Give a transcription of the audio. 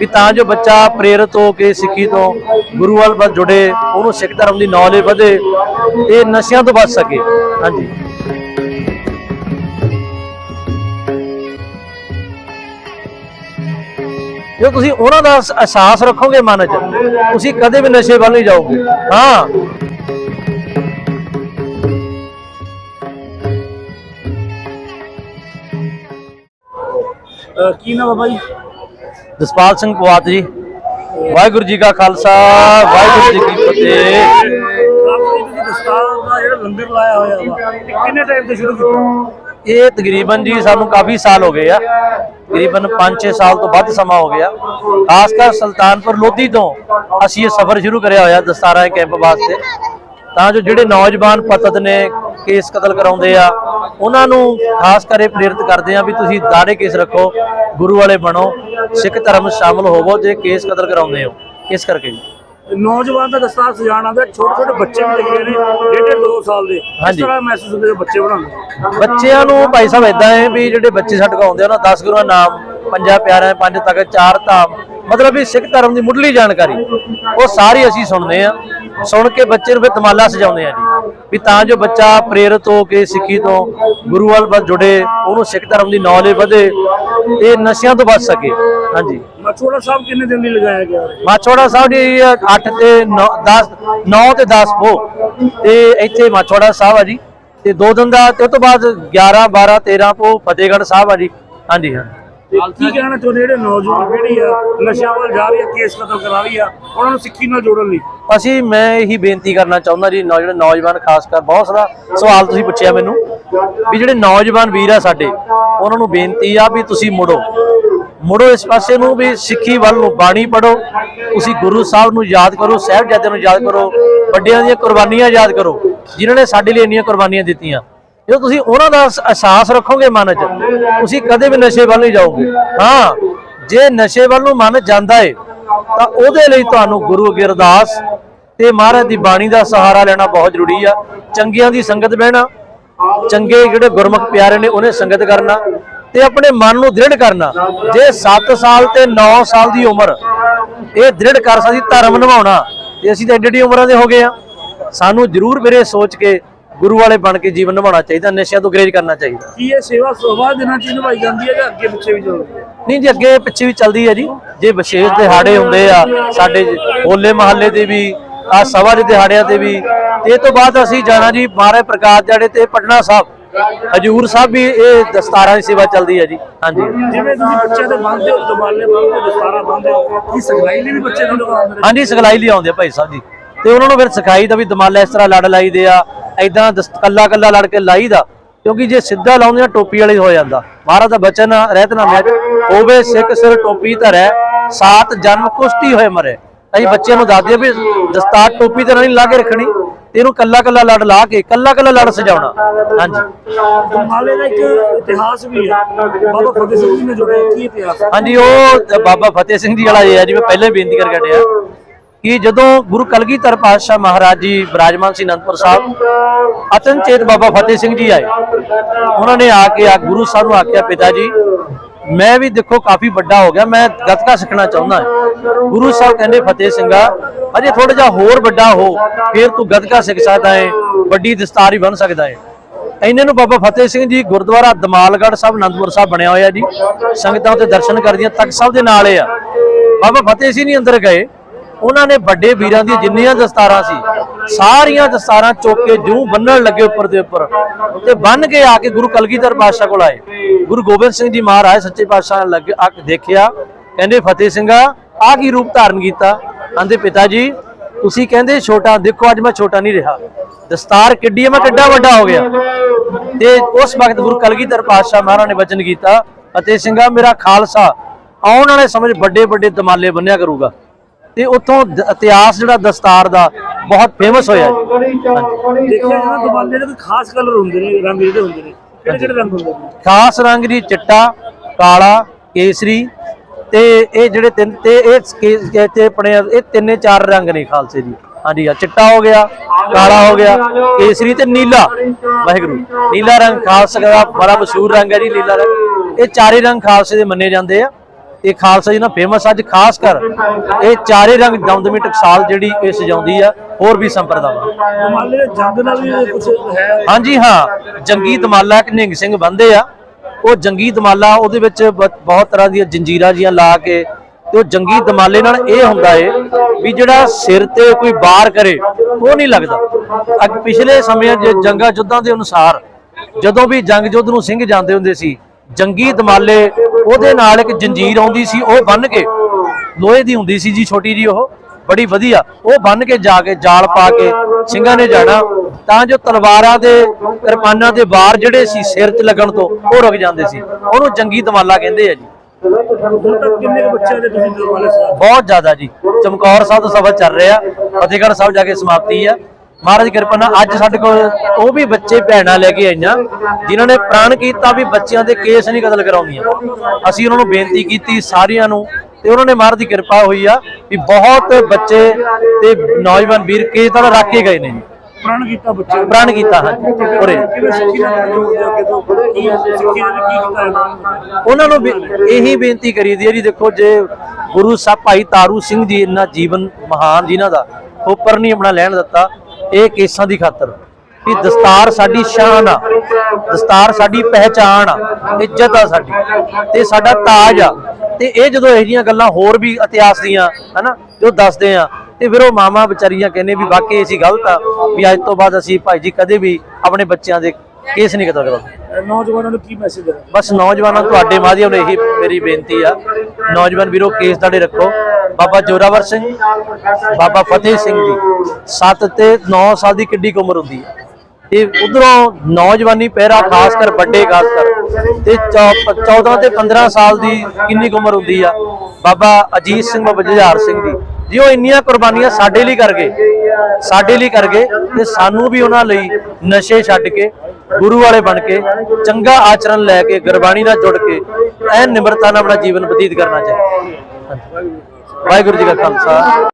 ਵੀ ਤਾਂ ਜੋ ਬੱਚਾ ਪ੍ਰੇਰਿਤ ਹੋ ਕੇ ਸਿੱਖੀ ਤੋਂ ਗੁਰੂ ਵੱਲ ਵੱਲ ਜੁੜੇ, ਉਹਨੂੰ ਸਿੱਖ ਧਰਮ ਦੀ ਨੌਲੇਜ ਵਧੇ ਤੇ ਨਸ਼ਿਆਂ ਤੋਂ ਬਚ ਸਕੇ। ਹਾਂਜੀ। ਜੇ ਤੁਸੀਂ ਉਹਨਾਂ ਦਾ ਅਹਿਸਾਸ ਰੱਖੋਗੇ ਮਨ 'ਚ, ਤੁਸੀਂ ਕਦੇ ਵੀ ਨਸ਼ੇ ਵੱਲ ਨਹੀਂ ਜਾਓਗੇ। ਹਾਂ। ਅਹ ਕੀ ਨਾਮ ਬਾਬਾ ਜੀ ਜਸਪਾਲ ਸਿੰਘ ਪਵਾਤ ਜੀ। ਵਾਹਿਗੁਰੂ ਜੀ ਕਾ ਖਾਲਸਾ ਵਾਹਿਗੁਰੂ ਜੀ ਕੀ ਫਤਿਹ। ਕਾਫੀ ਤੁਸੀਂ ਦਸਤਾਰ ਦਾ ਜਿਹੜਾ ਲੰਗਰ ਲਾਇਆ ਹੋਇਆ ਵਾ ਇਹ ਕਿੰਨੇ ਟਾਈਮ ਤੋਂ ਸ਼ੁਰੂ ਕੀਤਾ? ਇਹ ਤਕਰੀਬਨ ਜੀ ਸਾਨੂੰ ਕਾਫੀ ਸਾਲ ਹੋ ਗਏ ਆ। ਤਕਰੀਬਨ 5-6 ਸਾਲ ਤੋਂ ਵੱਧ ਸਮਾਂ ਹੋ ਗਿਆ। ਖਾਸ ਕਰ ਸੁਲਤਾਨਪੁਰ ਲੋਧੀ ਤੋਂ ਅਸੀਂ ਇਹ ਸਫ਼ਰ ਸ਼ੁਰੂ ਕਰਿਆ ਹੋਇਆ ਦਸਤਾਰਾਂ ਦੇ ਕੈਂਪ ਵਾਸਤੇ। ਤਾਂ ਜੋ ਜਿਹੜੇ ਨੌਜਵਾਨ ਪਤਤ ਨੇ ਕੇਸ ਕਤਲ ਕਰਾਉਂਦੇ ਆ ਉਹਨਾਂ ਨੂੰ ਖਾਸ ਕਰੇ ਪ੍ਰੇਰਿਤ ਕਰਦੇ ਆ ਵੀ ਤੁਸੀਂ ਦਾੜੇ ਕੇਸ ਰੱਖੋ ਗੁਰੂ ਵਾਲੇ ਬਣੋ ਸਿੱਖ ਧਰਮ ਸ਼ਾਮਲ ਹੋਵੋ ਜੇ ਕੇਸ ਕਤਲ ਕਰਾਉਂਦੇ ਹੋ। ਇਸ ਕਰਕੇ ਜੀ। ਨੌਜਵਾਨ ਦਾ ਦਸਤਾਰ ਸਜਾਉਣ ਆਉਂਦਾ ਛੋਟੇ ਛੋਟੇ ਬੱਚੇ ਵੀ ਲੱਗੇ ਨੇ ਡੇਢ ਦੋ ਸਾਲ ਦੇ। ਇਸ। ਤਰ੍ਹਾਂ ਮਹਿਸੂਸ ਹੁੰਦੇ ਬੱਚੇ ਬਣਾਉਂਦੇ ਬੱਚਿਆਂ ਨੂੰ ਭਾਈ ਸਾਹਿਬ ਇਦਾਂ ਹੈ ਵੀ ਜਿਹੜੇ ਬੱਚੇ ਸਾਡੇ ਕੋਲ ਆਉਂਦੇ ਆ ਨਾ 10 ਗੁਰੂਆਂ ਨਾਮ ਪੰਜਾਂ ਪਿਆਰਿਆਂ ਪੰਜ ਤੱਕ ਚਾਰ ਧਾਮ ਮਤਲਬ ਵੀ ਸਿੱਖ ਧਰਮ ਦੀ ਮੁੱਢਲੀ ਜਾਣਕਾਰੀ। ਉਹ ਸਾਰੀ ਅਸੀਂ ਸੁਣਦੇ ਆ ਸੁਣ ਕੇ ਬੱਚੇ ਨੂੰ ਫਿਰ ਤਮਾਲਾ ਸਜਾਉਂਦੇ ਆ ਜੀ। ਵੀ ਤਾਂ ਜੋ ਬੱਚਾ ਪ੍ਰੇਰਿਤ ਹੋ ਕੇ ਸਿੱਖੀ ਤੋਂ ਗੁਰੂ ਵੱਲ ਵੱਲ ਜੁੜੇ ਉਹਨੂੰ ਸਿੱਖ ਧਰਮ ਦੀ ਨੌਲੇਜ ਵਧੇ ਇਹ ਨਸ਼ਿਆਂ ਤੋਂ ਬਚ ਸਕੇ। ਹਾਂਜੀ। ਮਛੋੜਾ ਸਾਹਿਬ ਕਿੰਨੇ ਦਿਨ ਲਈ ਲਗਾਇਆ ਗਿਆ? ਹੈ ਮਾਛੋੜਾ ਸਾਹਿਬ ਜੀ 8 ਤੇ 9 10 9 ਤੇ 10 ਪੋ ਤੇ ਇੱਥੇ ਮਾਛੋੜਾ ਸਾਹਿਬ ਆ ਜੀ। ਤੇ ਦੋ ਦਿਨ ਦਾ ਤੇ ਉਸ ਤੋਂ ਬਾਅਦ 11 12 13 ਪੋ ਫਤਿਹਗੜ੍ਹ ਸਾਹਿਬ ਆ ਜੀ। ਹਾਂਜੀ ਹਾਂ ਤੇ ਕੀ ਕਹਿਣਾ ਚਾਹੁੰਦੇ ਜਿਹੜੇ ਨੌਜਵਾਨ ਪੀੜ੍ਹੀ ਆ, ਨਸ਼ਿਆਂ ਵੱਲ ਜਾ ਰਹੀ ਆ, ਕੇਸ ਕਤਲ ਕਰਾ ਰਹੀ ਆ, ਉਹਨਾਂ ਨੂੰ ਸਿੱਖੀ ਨਾਲ ਜੋੜਨ ਲਈ? ਅਸੀਂ, ਮੈਂ ਇਹੀ ਬੇਨਤੀ ਕਰਨਾ ਚਾਹੁੰਦਾ ਜੀ, ਨੌ- ਨੌਜਵਾਨ, ਖਾਸ ਕਰ ਬਹੁਤ ਸਾਰਾ ਸਵਾਲ ਤੁਸੀਂ ਪੁੱਛਿਆ ਮੈਨੂੰ, ਵੀ ਜਿਹੜੇ ਨੌਜਵਾਨ ਵੀਰ ਆ ਸਾਡੇ, ਉਹਨਾਂ ਨੂੰ ਬੇਨਤੀ ਆ ਵੀ ਤੁਸੀਂ ਮੁੜੋ। ਮੁੜੋ ਇਸ ਪਾਸੇ ਨੂੰ ਵੀ ਸਿੱਖੀ ਵੱਲ ਨੂੰ ਬਾਣੀ ਪੜੋ ਤੁਸੀਂ ਗੁਰੂ ਸਾਹਿਬ ਨੂੰ ਯਾਦ ਕਰੋ, ਸਾਹਿਬਜ਼ਾਦਿਆਂ ਨੂੰ ਯਾਦ ਕਰੋ, ਵੱਡਿਆਂ ਦੀਆਂ ਕੁਰਬਾਨੀਆਂ ਯਾਦ ਕਰੋ, ਜਿਨ੍ਹਾਂ ਨੇ ਸਾਡੇ ਲਈ ਇੰਨੀਆਂ ਕੁਰਬਾਨੀਆਂ ਦਿੱਤੀਆਂ। ਜਦੋਂ ਤੁਸੀਂ ਉਹਨਾਂ ਦਾ ਅਹਿਸਾਸ ਰੱਖੋਗੇ ਮਨ 'ਚ, ਤੁਸੀਂ ਕਦੇ ਵੀ ਨਸ਼ੇ ਵੱਲ ਨਹੀਂ ਜਾਓਗੇ। ਹਾਂ, ਜੇ ਨਸ਼ੇ ਵੱਲ ਨੂੰ ਮਨ ਜਾਂਦਾ ਏ, ਤਾਂ ਉਹਦੇ ਲਈ ਤੁਹਾਨੂੰ ਗੁਰੂ ਅੱਗੇ ਅਰਦਾਸ ਤੇ ਮਹਾਰਾਜ ਦੀ ਬਾਣੀ ਦਾ ਸਹਾਰਾ ਲੈਣਾ ਬਹੁਤ ਜ਼ਰੂਰੀ ਆ। ਚੰਗਿਆਂ ਦੀ ਸੰਗਤ ਬਹਿਣਾ, ਚੰਗੇ ਜਿਹੜੇ ਗੁਰਮੁਖ ਪਿਆਰੇ ਨੇ ਉਹਨੇ ਸੰਗਤ ਕਰਨਾ ਤੇ ਆਪਣੇ ਮਨ ਨੂੰ ਦ੍ਰਿੜ ਕਰਨਾ। ਜੇ 7 ਸਾਲ ਤੇ 9 ਸਾਲ ਦੀ ਉਮਰ, ਇਹ ਦ੍ਰਿੜ ਕਰ ਸਕਦੀ ਧਰਮ ਨਿਭਾਉਣਾ, ਤੇ ਅਸੀਂ ਤਾਂ ਐਡੀ ਉਮਰਾਂ ਦੇ ਹੋ ਗਏ ਆ। ਸਾਨੂੰ ਜ਼ਰੂਰ ਵੀਰੇ ਸੋਚ ਕੇ ਗੁਰੂ ਵਾਲੇ ਬਣ ਕੇ ਜੀਵਨ ਨਿਭਾਉਣਾ ਚਾਹੀਦਾ ਨਸ਼ਿਆਂ ਤੋਂ ਗਰੇਜ ਕਰਨਾ ਚਾਹੀਦਾ। ਕੀ ਇਹ ਸੇਵਾ ਸੋਭਾ ਦਿਨਾਂ ਚ ਨਿਭਾਈ ਜਾਂਦੀ ਹੈ ਜਾਂ ਅੱਗੇ ਪਿੱਛੇ ਵੀ ਚੱਲਦੀ ਹੈ? ਨਹੀਂ ਜੀ ਅੱਗੇ ਪਿੱਛੇ ਵੀ ਚੱਲਦੀ ਹੈ ਜੀ। ਜੇ ਵਿਸ਼ੇਸ਼ ਦਿਹਾੜੇ ਹੁੰਦੇ ਆ ਸਾਡੇ ਹੋਲੇ ਮਹੱਲੇ ਦੇ ਵੀ ਆ ਸਭਾ ਦੇ ਦਿਹਾੜਿਆਂ ਤੇ ਵੀ ਤੇ ਇਹ ਤੋਂ ਬਾਅਦ ਅਸੀਂ ਜਾਣਾ ਜੀ ਮਹਾਰਾਜ ਪ੍ਰਕਾਸ਼ ਦਿਹਾੜੇ ਤੇ ਪਟਨਾ ਸਾਹਿਬ। ਹਜੂਰ ਸਾਹਿਬ ਵੀ ਇਹ ਦਸਤਾਰਾਂ ਦੀ ਸੇਵਾ ਚੱਲਦੀ ਹੈ ਜੀ। ਹਾਂਜੀ। ਜਿਵੇਂ ਤੁਸੀਂ ਬੱਚਿਆਂ ਦੇ ਬੰਨਦੇ ਹੋ ਦਮਾਲੇ ਬੰਨਦੇ ਦਸਤਾਰਾ ਬੰਨਦੇ ਹੋ ਕੀ ਸਿਖਲਾਈ ਲਈ ਵੀ ਬੱਚੇ ਨੇ ਹਾਂਜੀ ਸਿਖਲਾਈ ਲਈ ਆਉਂਦੇ ਭਾਈ ਸਾਹਿਬ ਜੀ। ਤੇ ਉਹਨਾਂ ਨੂੰ ਫਿਰ ਸਿਖਾਈ ਦਾ ਵੀ ਦਮਾਲਾ ਇਸ ਤਰ੍ਹਾਂ ਲੜ ਲਾਈਦੇ ਆ ਐਦਾਂ ਕੱਲਾ ਕੱਲਾ ਲੜ ਕੇ ਲਾਈਦਾ ਕਿਉਂਕਿ ਜੇ ਸਿੱਧਾ ਲਾਉਂਦੇ ਆ ਟੋਪੀ ਵਾਲੇ ਹੋ ਜਾਂਦਾ। ਮਹਾਰਾਜ ਦਾ ਬਚਨ ਆ, ਰਹਿਤਨਾਮਿਆਂ ਚ ਹੋਵੇ ਸਿੱਖ ਸਿਰ ਟੋਪੀ ਧਰੈ ਸਾਤ ਜਨਮ ਕੁਸ਼ਤੀ ਹੋਏ ਮਰੇ। ਅਸੀਂ ਬੱਚਿਆਂ ਨੂੰ ਦੱਸਦੇ ਆ ਵੀ ਦਸਤਾਰ ਟੋਪੀ ਤੇ ਨਹੀਂ ਲਾ ਕੇ ਰੱਖਣੀ ਤੇ ਇਹਨੂੰ ਕੱਲਾ ਕੱਲਾ ਲੜ ਲਾ ਕੇ ਕੱਲਾ ਕੱਲਾ ਲੜ ਸਜਾਉਣਾ। ਹਾਂਜੀ। ਦਮਾਲੇ ਦਾ ਇੱਕ ਇਤਿਹਾਸ ਵੀ ਹੈ। ਬਾਬਾ ਫਤਿਹ ਸਿੰਘ ਜੀ ਨੇ ਜੋੜਿਆ ਕੀ ਇਤਿਹਾਸ? ਹਾਂਜੀ ਉਹ ਬਾਬਾ ਫਤਿਹ ਸਿੰਘ ਜੀ ਵਾਲਾ ਇਹ ਹੈ ਜਿਵੇਂ ਪਹਿਲੇ ਬੇਨਤੀ ਕਰਕੇ ਹਟਿਆ। ਕਿ ਜਦੋਂ ਗੁਰੂ ਕਲਗੀਧਰ ਪਾਤਸ਼ਾਹ ਮਹਾਰਾਜ ਜੀ ਬਿਰਾਜਮਾਨ ਸੀ ਅਨੰਦਪੁਰ ਸਾਹਿਬ ਅਚਨਚੇਤ ਬਾਬਾ ਫਤਿਹ ਸਿੰਘ ਜੀ ਆਏ। ਉਹਨਾਂ ਨੇ ਆ ਕੇ ਆ ਗੁਰੂ ਸਾਹਿਬ ਨੂੰ ਆਖਿਆ, ਪਿਤਾ ਜੀ, ਮੈਂ ਵੀ ਦੇਖੋ ਕਾਫੀ ਵੱਡਾ ਹੋ ਗਿਆ, ਮੈਂ ਗੱਤਕਾ ਸਿੱਖਣਾ ਚਾਹੁੰਦਾ ਹਾਂ। ਗੁਰੂ ਸਾਹਿਬ ਕਹਿੰਦੇ, ਫਤਿਹ ਸਿੰਘਾ, ਅਜੇ ਥੋੜਾ ਜਿਹਾ ਹੋਰ ਵੱਡਾ ਹੋ, ਫਿਰ ਤੂੰ ਗੱਤਕਾ ਸਿੱਖ ਸਕਦਾ ਹੈ ਵੱਡੀ ਦਸਤਾਰ ਹੀ ਬਣ ਸਕਦਾ ਹੈ ਇਹਨਾਂ ਨੂੰ ਬਾਬਾ ਫਤਿਹ ਸਿੰਘ ਜੀ ਗੁਰਦੁਆਰਾ ਦਮਾਲਗੜ੍ਹ ਸਾਹਿਬ, ਅਨੰਦਪੁਰ ਸਾਹਿਬ ਬਣਿਆ ਹੋਇਆ ਜੀ। ਸੰਗਤਾਂ ਉੱਤੇ ਦਰਸ਼ਨ ਕਰਦੀਆਂ, ਤਖਤ ਸਾਹਿਬ ਦੇ ਨਾਲ ਹੀ ਆ। ਬਾਬਾ ਫਤਿਹ ਸਿੰਘ ਜੀ ਅੰਦਰ ਗਏ। ਉਹਨਾਂ ਨੇ ਵੱਡੇ ਵੀਰਾਂ ਦੀਆਂ ਜਿੰਨੀਆਂ ਦਸਤਾਰਾਂ ਸੀ, ਸਾਰੀਆਂ ਦਸਤਾਰਾਂ ਚੁੱਕ ਕੇ ਜੂੰ ਬੰਨਣ ਲੱਗੇ ਉੱਪਰ ਦੇ ਉੱਪਰ ਤੇ ਬੰਨ ਕੇ ਆ ਕੇ ਗੁਰੂ ਕਲਗੀਧਰ ਪਾਤਸ਼ਾਹ ਕੋਲ ਆਏ। ਗੁਰੂ ਗੋਬਿੰਦ ਸਿੰਘ ਜੀ ਮਹਾਰਾਜ ਸੱਚੇ ਪਾਤਸ਼ਾਹ ਨੇ ਲੱਗੇ ਆ ਕੇ ਦੇਖਿਆ, ਕਹਿੰਦੇ, ਫਤਿਹ ਸਿੰਘਾ ਆ ਕੀ ਰੂਪ ਧਾਰਨ ਕੀਤਾ? ਕਹਿੰਦੇ ਪਿਤਾ ਜੀ, ਤੁਸੀਂ ਕਹਿੰਦੇ ਛੋਟਾ, ਦੇਖੋ, ਅੱਜ ਮੈਂ ਛੋਟਾ ਨਹੀਂ ਰਿਹਾ। ਦਸਤਾਰ ਕਿੱਡੀ ਹੈ ਮੈਂ ਕਿੱਡਾ ਵੱਡਾ ਹੋ ਗਿਆ। ਤੇ ਉਸ ਵਕਤ ਗੁਰੂ ਕਲਗੀਧਰ ਪਾਤਸ਼ਾਹ ਮਹਾਰਾਜ ਨੇ ਵਚਨ ਕੀਤਾ, ਫਤਿਹ ਸਿੰਘਾ, ਮੇਰਾ ਖਾਲਸਾ, ਆਉਣ ਵਾਲੇ ਸਮੇਂ ਵੱਡੇ ਵੱਡੇ ਦਮਾਲੇ ਬੰਨਿਆ ਕਰੂਗਾ। ਤੇ ਉੱਥੋਂ ਇਤਿਹਾਸ ਜਿਹੜਾ ਦਸਤਾਰ ਦਾ ਬਹੁਤ ਫੇਮਸ ਹੋਇਆ ਜੀ। ਦੇਖਿਆ ਦੇ ਕੋਈ ਖਾਸ ਕਲਰ ਹੁੰਦੇ ਨੇ ਰੰਗ ਜਿਹੜੇ ਹੁੰਦੇ ਨੇ ਕਿਹੜੇ ਕਿਹੜੇ ਰੰਗ ਹੁੰਦੇ ਨੇ? ਖਾਸ ਰੰਗ ਦੀ ਚਿੱਟਾ ਕਾਲਾ ਕੇਸਰੀ ਤੇ ਇਹ ਜਿਹੜੇ ਤਿੰਨ ਤੇ ਇਹ ਤੇ ਆਪਣੇ ਇਹ ਤਿੰਨੇ ਚਾਰ ਰੰਗ ਨੇ ਖਾਲਸੇ ਜੀ। ਹਾਂਜੀ ਆ ਚਿੱਟਾ ਹੋ ਗਿਆ ਕਾਲਾ ਹੋ ਗਿਆ ਕੇਸਰੀ ਤੇ ਨੀਲਾ। ਵਾਹਿਗੁਰੂ ਨੀਲਾ ਰੰਗ ਖਾਲਸਾ ਦਾ ਬੜਾ ਮਸ਼ਹੂਰ ਰੰਗ ਹੈ ਜੀ ਨੀਲਾ ਰੰਗ। ਇਹ ਚਾਰੇ ਰੰਗ ਖਾਲਸੇ ਦੇ ਮੰਨੇ ਜਾਂਦੇ ਆ। ਇਹ ਖਾਲਸਾ ਜੀ ਨਾਲ ਫੇਮਸ ਅੱਜ ਖਾਸ ਕਰ ਇਹ ਚਾਰੇ ਰੰਗ ਦਮਦਮੀ ਟਕਸਾਲ ਜਿਹੜੀ ਇਹ ਸਜਾਉਂਦੀ ਆ ਹੋਰ ਵੀ ਸੰਪਰਦਾਵਾਂ। ਮਾਲੇ ਦੇ ਜੰਗ ਨਾਲ ਵੀ ਕੁਝ ਹੈ? ਹਾਂਜੀ ਹਾਂ ਜੰਗੀ ਦਮਾਲਾ ਨਿਹੰਗ ਸਿੰਘ ਬੰਦੇ ਆ। ਉਹ ਜੰਗੀ ਦਮਾਲਾ ਉਹਦੇ ਵਿੱਚ ਬਹੁਤ ਤਰ੍ਹਾਂ ਦੀਆਂ ਜੰਜੀਰਾਂ ਜੀਆਂ ਲਾ ਕੇ ਤੇ ਉਹ ਜੰਗੀ ਦਮਾਲੇ ਨਾਲ ਇਹ ਹੁੰਦਾ ਏ ਵੀ ਜਿਹੜਾ ਸਿਰ ਤੇ ਕੋਈ ਵਾਰ ਕਰੇ ਉਹ ਨਹੀਂ ਲੱਗਦਾ। ਅੱਗ ਪਿਛਲੇ ਸਮਿਆਂ 'ਚ ਜੰਗਾਂ ਯੁੱਧਾਂ ਦੇ ਅਨੁਸਾਰ ਜਦੋਂ ਵੀ ਜੰਗ ਯੁੱਧ ਨੂੰ ਸਿੰਘ ਜਾਂਦੇ ਹੁੰਦੇ ਸੀ ਜੰਗੀ ਦਮਾਲੇ ਉਹਦੇ ਨਾਲ ਇੱਕ ਜੰਜੀਰ ਆਉਂਦੀ ਸੀ, ਉਹ ਬੰਨ ਕੇ ਲੋਹੇ ਦੀ ਹੁੰਦੀ ਸੀ ਜੀ, ਛੋਟੀ ਜੀ ਉਹ, ਬੜੀ ਵਧੀਆ। ਉਹ ਬੰਨ ਕੇ ਜਾ ਕੇ ਜਾਲ ਪਾ ਕੇ ਸਿੰਘਾਂ ਨੇ ਜਾਣਾ। ਤਾਂ ਜੋ ਤਲਵਾਰਾਂ ਦੇ ਕਿਰਪਾਨਾਂ ਦੇ ਵਾਰ ਜਿਹੜੇ ਸੀ, ਸਿਰ 'ਚ ਲੱਗਣ ਤੋਂ, ਉਹ ਰੁਕ ਜਾਂਦੇ ਸੀ। ਉਹਨੂੰ ਜੰਗੀ ਦਮਾਲਾ ਕਹਿੰਦੇ ਆ ਜੀ। ਬਹੁਤ ਜ਼ਿਆਦਾ ਜੀ। ਚਮਕੌਰ ਸਾਹਿਬ ਦਾ ਸਫ਼ਰ ਚੱਲ ਰਿਹਾ। ਫਤਿਹਗੜ੍ਹ ਸਾਹਿਬ ਜਾ ਕੇ ਸਮਾਪਤੀ ਆ। ਮਹਾਰਾਜ ਦੀ ਕਿਰਪਾ ਨਾਲ ਅੱਜ ਸਾਡੇ ਕੋਲ ਉਹ ਵੀ ਬੱਚੇ ਭੈਣਾਂ ਲੈ ਕੇ ਆਈਆਂ ਜਿਨ੍ਹਾਂ ਨੇ ਪ੍ਰਣ ਕੀਤਾ ਵੀ ਬੱਚਿਆਂ ਦੇ ਕੇਸ ਨਹੀਂ ਕਤਲ ਕਰਾਉਂਦੀਆਂ ਅਸੀਂ ਉਹਨਾਂ ਨੂੰ ਬੇਨਤੀ ਕੀਤੀ ਸਾਰਿਆਂ ਨੂੰ ਤੇ ਉਹਨਾਂ ਨੇ ਮਹਾਰਾਜ ਦੀ ਕਿਰਪਾ ਹੋਈ ਆ ਵੀ ਬਹੁਤ ਬੱਚੇ ਤੇ ਨੌਜਵਾਨ ਵੀਰ ਕੇਸ ਤਾਂ ਰੱਖ ਕੇ ਗਏ ਨੇ। ਜੀ ਪ੍ਰਣ ਕੀਤਾ ਬੱਚੇ ਪ੍ਰਣ ਕੀਤਾ ਹਾਂ ਉਰੇ। ਇਹਨਾਂ ਉਹਨਾਂ ਨੂੰ ਇਹੀ ਬੇਨਤੀ ਕਰੀਦੀ ਹੈ ਜੀ ਦੇਖੋ ਜੇ ਗੁਰੂ ਸਾਹਿਬ ਭਾਈ ਤਾਰੂ ਸਿੰਘ ਜੀ ਇੰਨਾ ਜੀਵਨ ਮਹਾਨ ਜਿਨ੍ਹਾਂ ਦਾ ਉੱਪਰ ਨਹੀਂ ਆਪਣਾ ਲੈਣ ਦਿੱਤਾ। ਇਹ ਕੇਸਾਂ ਦੀ ਖਾਤਰ ਕਿ ਦਸਤਾਰ ਸਾਡੀ ਸ਼ਾਨ ਆ, ਦਸਤਾਰ ਸਾਡੀ ਪਹਿਚਾਣ ਆ, ਇੱਜ਼ਤ ਆ ਸਾਡੀ। ਤੇ ਸਾਡਾ ਤਾਜ ਆ। ਤੇ ਇਹ ਜਦੋਂ ਇਹੋ ਜਿਹੀਆਂ ਗੱਲਾਂ ਹੋਰ ਵੀ ਇਤਿਹਾਸ ਦੀਆਂ, ਹਨਾ ਜੋ ਦੱਸਦੇ ਆ। ਤੇ ਫਿਰ ਉਹ ਮਾਮਾ ਵਿਚਾਰੀਆਂ ਕਹਿੰਦੇ ਵੀ ਵਾਕਈ ਅਸੀਂ ਗਲਤ ਆ, ਵੀ ਅੱਜ ਤੋਂ ਬਾਅਦ ਅਸੀਂ ਭਾਈ ਜੀ ਕਦੇ ਵੀ ਆਪਣੇ ਬੱਚਿਆਂ ਦੇ ਕੇਸ ਨਹੀਂ ਕਤਲ ਨੌਜਵਾਨਾਂ ਨੂੰ ਕੀ ਮੈਸੇਜ ਦੇਣਾ? ਬਸ ਨੌਜਵਾਨਾਂ ਨੂੰ ਤੁਹਾਡੇ ਮਾਧਿਅਮ ਨਾਲ ਇਹੀ ਮੇਰੀ ਬੇਨਤੀ ਆ। ਨੌਜਵਾਨ ਵੀਰੋ ਕੇਸ ਤੁਹਾਡੇ ਰੱਖੋ। ਬਾਬਾ ਜੋਰਾਵਰ ਸਿੰਘ ਬਾਬਾ ਫਤਿਹ ਸਿੰਘ ਜੀ 7 ਤੇ 9 ਸਾਲ ਦੀ ਕਿੱਡੀ ਉਮਰ ਹੁੰਦੀ ਹੈ ਤੇ ਉਧਰੋਂ ਨੌਜਵਾਨੀ ਪਹਿਰਾ ਖਾਸ ਕਰ ਵੱਡੇ ਖਾਸ ਕਰ ਤੇ 14 ਤੇ 15 ਸਾਲ ਦੀ ਕਿੰਨੀ ਉਮਰ ਹੁੰਦੀ ਆ? ਬਾਬਾ ਅਜੀਤ ਸਿੰਘ ਬਾਬਾ ਜੁਝਾਰ ਸਿੰਘ ਜੀ। ਜੀ ਉਹ ਇੰਨੀਆਂ ਕੁਰਬਾਨੀਆਂ ਸਾਡੇ ਲਈ ਕਰ ਗਏ। ਸਾਡੇ ਲਈ ਕਰ ਗਏ ਤੇ ਸਾਨੂੰ ਵੀ ਉਹਨਾਂ ਲਈ ਨਸ਼ੇ ਛੱਡ ਕੇ ਗੁਰੂ ਵਾਲੇ ਬਣ ਕੇ, ਚੰਗਾ ਆਚਰਣ ਲੈ ਕੇ, ਗੁਰਬਾਣੀ ਨਾਲ ਜੁੜ ਕੇ, ਐਨ ਨਿਮਰਤਾ ਨਾਲ ਆਪਣਾ ਜੀਵਨ ਬਤੀਤ ਕਰਨਾ ਚਾਹੀਦਾ। ਵਾਹਿਗੁਰੂ ਜੀ ਕਾ ਖਾਲਸਾ।